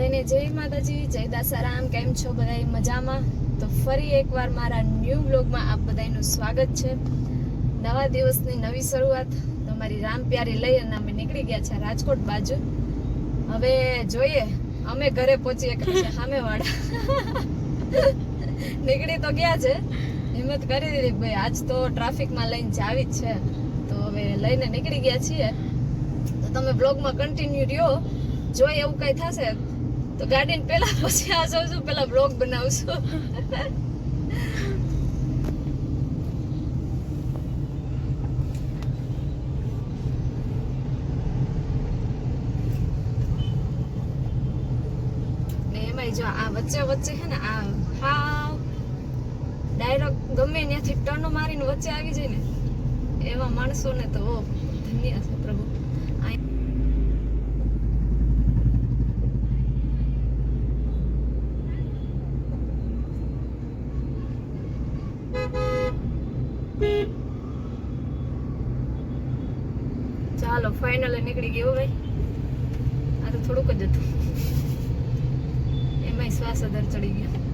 બધાને જય માતાજી, જય દાસારામ કેમ છો બધા મજામાં? તો ફરી એકવાર મારા ન્યૂ બ્લોગમાં આપ બધાનું સ્વાગત છે. નવા દિવસની નવી શરૂઆત તમારી રામ પ્યારી લઈ અને અમે નીકળી ગયા છે રાજકોટ બાજુ. હવે જોઈએ, અમે ઘરે પહોંચીએ પછી સામેવાળા નીકળી તો ગયા છે. હિંમત કરી દીધી ભાઈ આજ તો ટ્રાફિકમાં લઈને જાવી જ છે. તો હવે લઈને નીકળી ગયા છીએ. તો તમે બ્લોગમાં કન્ટિન્યુ રહ્યો. જો એવું કઈ થશે તો ગાડીને પેલા પછી આ સૌ પેલા બ્લોગ બનાવશું જો આ વચ્ચે વચ્ચે છે ને, આ હાવ ડાયરેક્ટ ગમે ત્યાંથી ટર્ન મારીને વચ્ચે આવી જાય ને, એવા માણસોને તો ઓ ધન્ય છે પ્રભુ. આ ચાલો ફાઇનલ નીકળી ગયો ભાઈ. આ તો થોડુંક જ હતું. એમાંય શ્વાસ અદર ચડી ગયો.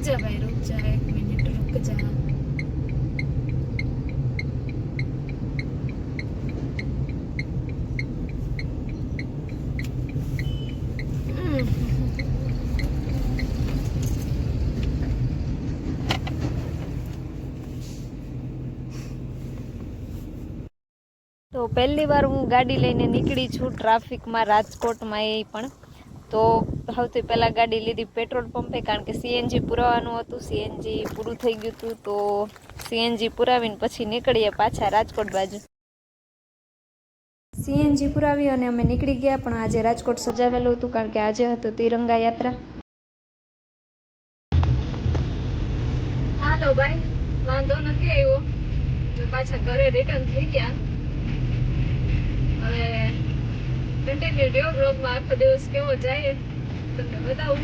रुक जा भाई रुक जा एक मिनट रुक जा તો પહેલી વાર હું ગાડી લઈને નીકળી છું ટ્રાફિકમાં રાજકોટમાં એ પણ તો સૌથી પહેલાં ગાડી લીધી પેટ્રોલ પંપે કારણ કે સીએનજી પુરાવાનું હતું. સીએનજી પૂરું થઈ ગયું હતું તો સીએનજી પુરાવીને પછી નીકળીએ પાછા રાજકોટ બાજુ. સીએનજી પુરાવી અને અમે નીકળી ગયા પણ આજે રાજકોટ સજાવેલું હતું કારણ કે આજે હતું તિરંગા યાત્રા. હાલો ભાઈ વાંધો નથી આવ્યો. પાછા ઘરે રિટર્ન થઈ ગયા. હવે કન્ટિન્યુ વીડિયો બ્લોગમાં આખો દિવસ કેવો જાય તમને બતાવું.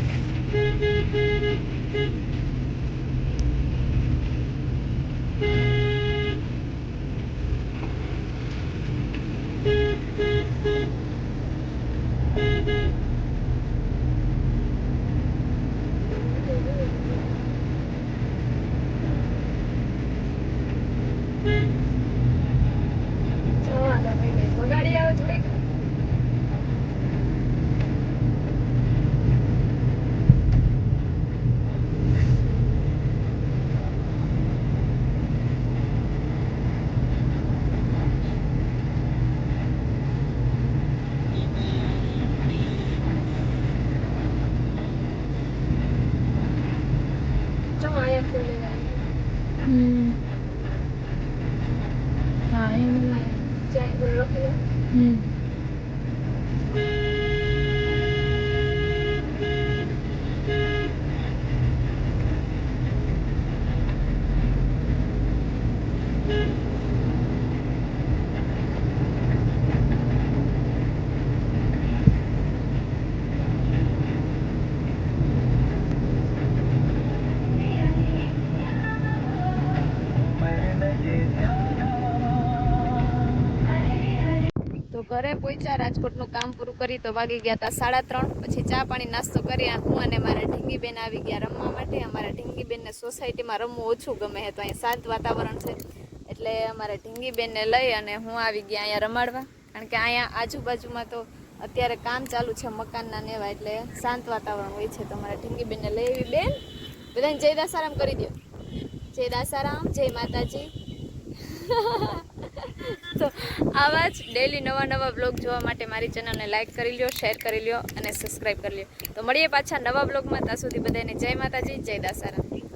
嗯。ઘરે પહોંચ્યા, રાજકોટનું કામ પૂરું કરી તો વાગી ગયા હતા સાડા ત્રણ. પછી ચા પાણી નાસ્તો કરી હું અને મારા ઢીંગીબેન આવી ગયા રમવા માટે. અમારા ઢીંગીબેનને સોસાયટીમાં રમવું ઓછું ગમે છે તો અહીં શાંત વાતાવરણ છે. એટલે અમારા ઢીંગીબેનને લઈ અને હું આવી ગયા અહીંયા રમાડવા. કારણ કે અહીંયા આજુબાજુમાં તો અત્યારે કામ ચાલુ છે મકાનના ને એવા, એટલે શાંત વાતાવરણ હોય છે. તો અમારા ઢીંગીબેનને લઈ આવી બેન. બધાને જય દાસારામ કરી દો જય દાસારામ જય માતાજી. તો આવા જ ડેલી નવા નવા બ્લોગ જોવા માટે મારી ચેનલને લાઇક કરી લ્યો શેર કરી લ્યો અને સબસ્ક્રાઈબ કરી લ્યો. તો મળીએ પાછા નવા બ્લોગમાં ત્યાં સુધી બધાને જય માતાજી, જય દાસારામ